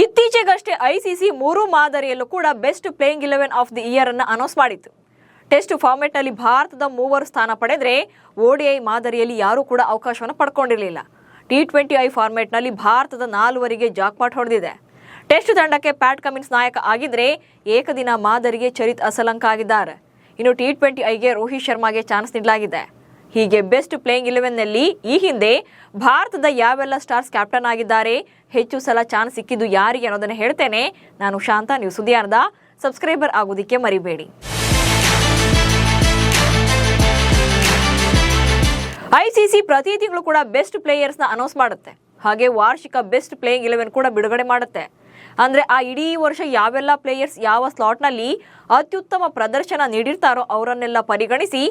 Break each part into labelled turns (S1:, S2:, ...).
S1: ಇತ್ತೀಚೆಗಷ್ಟೇ ಐಸಿಸಿ ಮೂರು ಮಾದರಿಯಲ್ಲೂ ಕೂಡ best playing eleven of the year ಅನ್ನು ಅನೌನ್ಸ್ ಮಾಡಿತ್ತು. ಟೆಸ್ಟ್ ಫಾರ್ಮೆಟ್ನಲ್ಲಿ ಭಾರತದ ಮೂವರು ಸ್ಥಾನ ಪಡೆದರೆ ಓಡಿಐ ಮಾದರಿಯಲ್ಲಿ ಯಾರೂ ಕೂಡ ಅವಕಾಶವನ್ನು ಪಡ್ಕೊಂಡಿರಲಿಲ್ಲ. ಟಿ ಟ್ವೆಂಟಿ ಐ ಫಾರ್ಮೆಟ್ನಲ್ಲಿ ಭಾರತದ ನಾಲ್ವರಿಗೆ ಜಾಕ್ಪಾಟ್ ಹೊಡೆದಿದೆ. ಟೆಸ್ಟ್ ತಂಡಕ್ಕೆ ಪ್ಯಾಟ್ ಕಮಿನ್ಸ್ ನಾಯಕ ಆಗಿದ್ರೆ ಏಕದಿನ ಮಾದರಿಗೆ ಚರಿತ್ ಅಸಲಂಕ ಆಗಿದ್ದಾರೆ ಇನ್ನು ಟಿ ಟ್ವೆಂಟಿ ಐಗೆ ರೋಹಿತ್ ಶರ್ಮಾಗೆ ಚಾನ್ಸ್ ನೀಡಲಾಗಿದೆ. ಹೀಗೆ ಬೆಸ್ಟ್ ಪ್ಲೇಯಿಂಗ್ ಇಲೆವೆನ್ನಲ್ಲಿ ಈ ಹಿಂದೆ ಭಾರತದ ಯಾವೆಲ್ಲ ಸ್ಟಾರ್ಸ್ ಕ್ಯಾಪ್ಟನ್ ಆಗಿದ್ದಾರೆ, ಹೆಚ್ಚು ಸಲ ಚಾನ್ಸ್ ಸಿಕ್ಕಿದ್ದು ಯಾರಿಗೆ ಅನ್ನೋದನ್ನು ಹೇಳ್ತೇನೆ. ನಾನು ಶಾಂತ, ನೀವು ಸುದ್ದಿಯಾನದ ಸಬ್ಸ್ಕ್ರೈಬರ್ ಆಗೋದಕ್ಕೆ ಮರಿಬೇಡಿ. ಐಸಿಸಿ ಪ್ರತಿ ತಿಂಗಳು ಕೂಡ ಬೆಸ್ಟ್ ಪ್ಲೇಯರ್ಸ್ನ ಅನೌನ್ಸ್ ಮಾಡುತ್ತೆ. ಹಾಗೆ ವಾರ್ಷಿಕ ಬೆಸ್ಟ್ ಪ್ಲೇಯಿಂಗ್ ಇಲೆವೆನ್ ಕೂಡ ಬಿಡುಗಡೆ ಮಾಡುತ್ತೆ. ಅಂದ್ರೆ ಆ ಇಡೀ ವರ್ಷ ಯಾವೆಲ್ಲ ಪ್ಲೇಯರ್ಸ್ ಯಾವ ಸ್ಲಾಟ್ನಲ್ಲಿ ಅತ್ಯುತ್ತಮ ಪ್ರದರ್ಶನ ನೀಡಿರ್ತಾರೋ ಅವರನ್ನೆಲ್ಲ ಪರಿಗಣಿಸಿ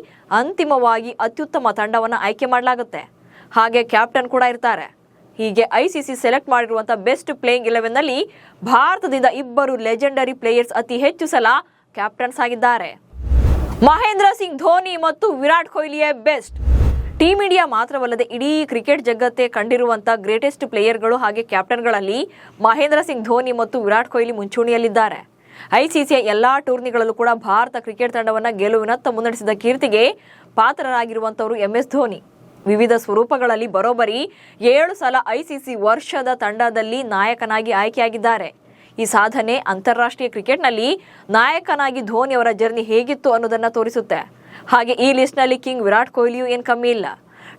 S1: ಅಂತಿಮವಾಗಿ ಅತ್ಯುತ್ತಮ ತಂಡವನ್ನು ಆಯ್ಕೆ ಮಾಡಲಾಗುತ್ತೆ. ಹಾಗೆ ಕ್ಯಾಪ್ಟನ್ ಕೂಡ ಇರ್ತಾರೆ. ಹೀಗೆ ಐಸಿಸಿ ಸೆಲೆಕ್ಟ್ ಮಾಡಿರುವಂಥ ಬೆಸ್ಟ್ ಪ್ಲೇಯಿಂಗ್ ಇಲೆವೆನ್ನಲ್ಲಿ ಭಾರತದಿಂದ ಇಬ್ಬರು ಲೆಜೆಂಡರಿ ಪ್ಲೇಯರ್ಸ್ ಅತಿ ಹೆಚ್ಚು ಸಲ ಕ್ಯಾಪ್ಟನ್ಸ್ ಆಗಿದ್ದಾರೆ. ಮಹೇಂದ್ರ ಸಿಂಗ್ ಧೋನಿ ಮತ್ತು ವಿರಾಟ್ ಕೊಹ್ಲಿಯೇ ಬೆಸ್ಟ್ ಟೀಮ್ ಇಂಡಿಯಾ ಮಾತ್ರವಲ್ಲದೆ ಇಡೀ ಕ್ರಿಕೆಟ್ ಜಗತ್ತೇ ಕಂಡಿರುವಂತಹ ಗ್ರೇಟೆಸ್ಟ್ ಪ್ಲೇಯರ್ಗಳು ಹಾಗೆ ಕ್ಯಾಪ್ಟನ್ಗಳಲ್ಲಿ ಮಹೇಂದ್ರ ಸಿಂಗ್ ಧೋನಿ ಮತ್ತು ವಿರಾಟ್ ಕೊಹ್ಲಿ ಮುಂಚೂಣಿಯಲ್ಲಿದ್ದಾರೆ. ಐಸಿಸಿಯ ಎಲ್ಲಾ ಟೂರ್ನಿಗಳಲ್ಲೂ ಕೂಡ ಭಾರತ ಕ್ರಿಕೆಟ್ ತಂಡವನ್ನು ಗೆಲುವಿನತ್ತ ಮುನ್ನಡೆಸಿದ ಕೀರ್ತಿಗೆ ಪಾತ್ರರಾಗಿರುವಂತವರು ಎಂಎಸ್ ಧೋನಿ. ವಿವಿಧ ಸ್ವರೂಪಗಳಲ್ಲಿ ಬರೋಬ್ಬರಿ ಏಳು ಸಲ ಐಸಿಸಿ ವರ್ಷದ ತಂಡದಲ್ಲಿ ನಾಯಕನಾಗಿ ಆಯ್ಕೆಯಾಗಿದ್ದಾರೆ. ಈ ಸಾಧನೆ ಅಂತಾರಾಷ್ಟ್ರೀಯ ಕ್ರಿಕೆಟ್ನಲ್ಲಿ ನಾಯಕನಾಗಿ ಧೋನಿ ಅವರ ಜರ್ನಿ ಹೇಗಿತ್ತು ಅನ್ನೋದನ್ನ ತೋರಿಸುತ್ತೆ. ಹಾಗೆ ಈ ಲಿಸ್ಟ್ನಲ್ಲಿ ಕಿಂಗ್ ವಿರಾಟ್ ಕೊಹ್ಲಿಯೂ ಏನು ಕಮ್ಮಿ ಇಲ್ಲ.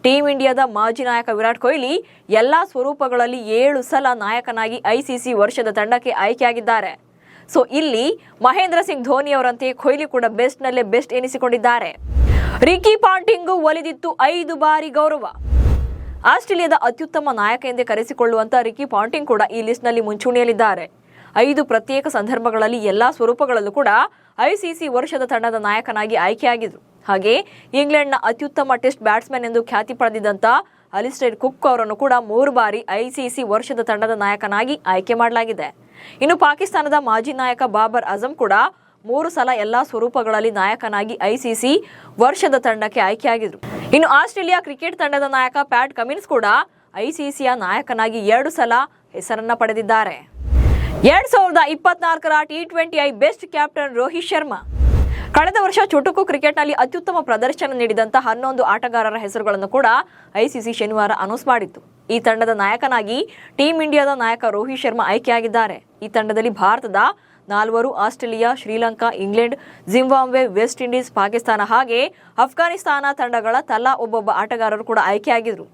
S1: ಟೀಮ್ ಇಂಡಿಯಾದ ಮಾಜಿ ನಾಯಕ ವಿರಾಟ್ ಕೊಹ್ಲಿ ಎಲ್ಲ ಸ್ವರೂಪಗಳಲ್ಲಿ ಏಳು ಸಲ ನಾಯಕನಾಗಿ ಐಸಿಸಿ ವರ್ಷದ ತಂಡಕ್ಕೆ ಆಯ್ಕೆಯಾಗಿದ್ದಾರೆ. ಸೊ ಇಲ್ಲಿ ಮಹೇಂದ್ರ ಸಿಂಗ್ ಧೋನಿ ಅವರಂತೆ ಕೊಹ್ಲಿ ಕೂಡ ಬೆಸ್ಟ್ ನಲ್ಲೇ ಬೆಸ್ಟ್ ಎನಿಸಿಕೊಂಡಿದ್ದಾರೆ. ರಿಕಿ ಪಾಂಟಿಂಗು ಒಲಿದಿತ್ತು ಐದು ಬಾರಿ ಗೌರವ. ಆಸ್ಟ್ರೇಲಿಯಾದ ಅತ್ಯುತ್ತಮ ನಾಯಕ ಎಂದೇ ಕರೆಸಿಕೊಳ್ಳುವಂತ ರಿಕಿ ಪಾಂಟಿಂಗ್ ಕೂಡ ಈ ಲಿಸ್ಟ್ನಲ್ಲಿ ಮುಂಚೂಣಿಯಲ್ಲಿದ್ದಾರೆ. ಐದು ಪ್ರತ್ಯೇಕ ಸಂದರ್ಭಗಳಲ್ಲಿ ಎಲ್ಲಾ ಸ್ವರೂಪಗಳಲ್ಲೂ ಕೂಡ ಐಸಿಸಿ ವರ್ಷದ ತಂಡದ ನಾಯಕನಾಗಿ ಆಯ್ಕೆಯಾಗಿದ್ರು. ಹಾಗೆ ಇಂಗ್ಲೆಂಡ್ನ ಅತ್ಯುತ್ತಮ ಟೆಸ್ಟ್ ಬ್ಯಾಟ್ಸ್ಮನ್ ಎಂದು ಖ್ಯಾತಿ ಪಡೆದಿದ್ದಂತ ಅಲಿಸ್ಟೇರ್ ಕುಕ್ ಅವರನ್ನು ಕೂಡ ಮೂರು ಬಾರಿ ಐಸಿಸಿ ವರ್ಷದ ತಂಡದ ನಾಯಕನಾಗಿ ಆಯ್ಕೆ ಮಾಡಲಾಗಿದೆ. ಇನ್ನು ಪಾಕಿಸ್ತಾನದ ಮಾಜಿ ನಾಯಕ ಬಾಬರ್ ಅಜಂ ಕೂಡ ಮೂರು ಸಲ ಎಲ್ಲಾ ಸ್ವರೂಪಗಳಲ್ಲಿ ನಾಯಕನಾಗಿ ಐಸಿಸಿ ವರ್ಷದ ತಂಡಕ್ಕೆ ಆಯ್ಕೆಯಾಗಿದ್ರು. ಇನ್ನು ಆಸ್ಟ್ರೇಲಿಯಾ ಕ್ರಿಕೆಟ್ ತಂಡದ ನಾಯಕ ಪ್ಯಾಟ್ ಕಮಿನ್ಸ್ ಕೂಡ ಐಸಿಸಿಯ ನಾಯಕನಾಗಿ ಎರಡು ಸಲ ಹೆಸರನ್ನ ಪಡೆದಿದ್ದಾರೆ. ಎರಡ್ ಸಾವಿರದ ಇಪ್ಪತ್ನಾಲ್ಕರ T twenty I best captain Rohit Sharma. ಕಳೆದ ವರ್ಷ ಚುಟುಕು ಕ್ರಿಕೆಟ್ನಲ್ಲಿ ಅತ್ಯುತ್ತಮ ಪ್ರದರ್ಶನ ನೀಡಿದಂತ ಹನ್ನೊಂದು ಆಟಗಾರರ ಹೆಸರುಗಳನ್ನು ಕೂಡ ಐಸಿಸಿ ಶನಿವಾರ ಅನೌನ್ಸ್ ಮಾಡಿತ್ತು. ಈ ತಂಡದ ನಾಯಕನಾಗಿ ಟೀಂ ಇಂಡಿಯಾದ ನಾಯಕ ರೋಹಿತ್ ಶರ್ಮಾ ಆಯ್ಕೆಯಾಗಿದ್ದಾರೆ. ಈ ತಂಡದಲ್ಲಿ ಭಾರತದ ನಾಲ್ವರು, Australia, Sri Lanka, England, Zimbabwe, West Indies, Pakistan ಹಾಗೆ ಅಫ್ಘಾನಿಸ್ತಾನ ತಂಡಗಳ ತಲಾ ಒಬ್ಬೊಬ್ಬ ಆಟಗಾರರು ಕೂಡ ಆಯ್ಕೆಯಾಗಿದ್ದರು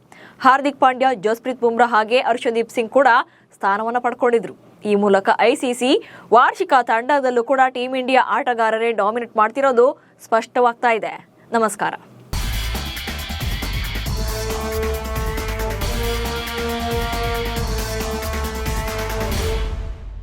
S1: ಹಾರ್ದಿಕ್ ಪಾಂಡ್ಯ, ಜಸ್ಪ್ರೀತ್ ಬುಮ್ರಾ ಹಾಗೆ ಹರ್ಷದೀಪ್ ಸಿಂಗ್ ಕೂಡ ಸ್ಥಾನವನ್ನು ಪಡ್ಕೊಂಡಿದ್ರು. ಈ ಮೂಲಕ ಐಸಿಸಿ ವಾರ್ಷಿಕ ತಂಡದಲ್ಲೂ ಕೂಡ ಟೀಂ ಇಂಡಿಯಾ ಆಟಗಾರರೇ ಡಾಮಿನೇಟ್ ಮಾಡ್ತಿರೋದು ಸ್ಪಷ್ಟವಾಗ್ತಾ ಇದೆ. ನಮಸ್ಕಾರ.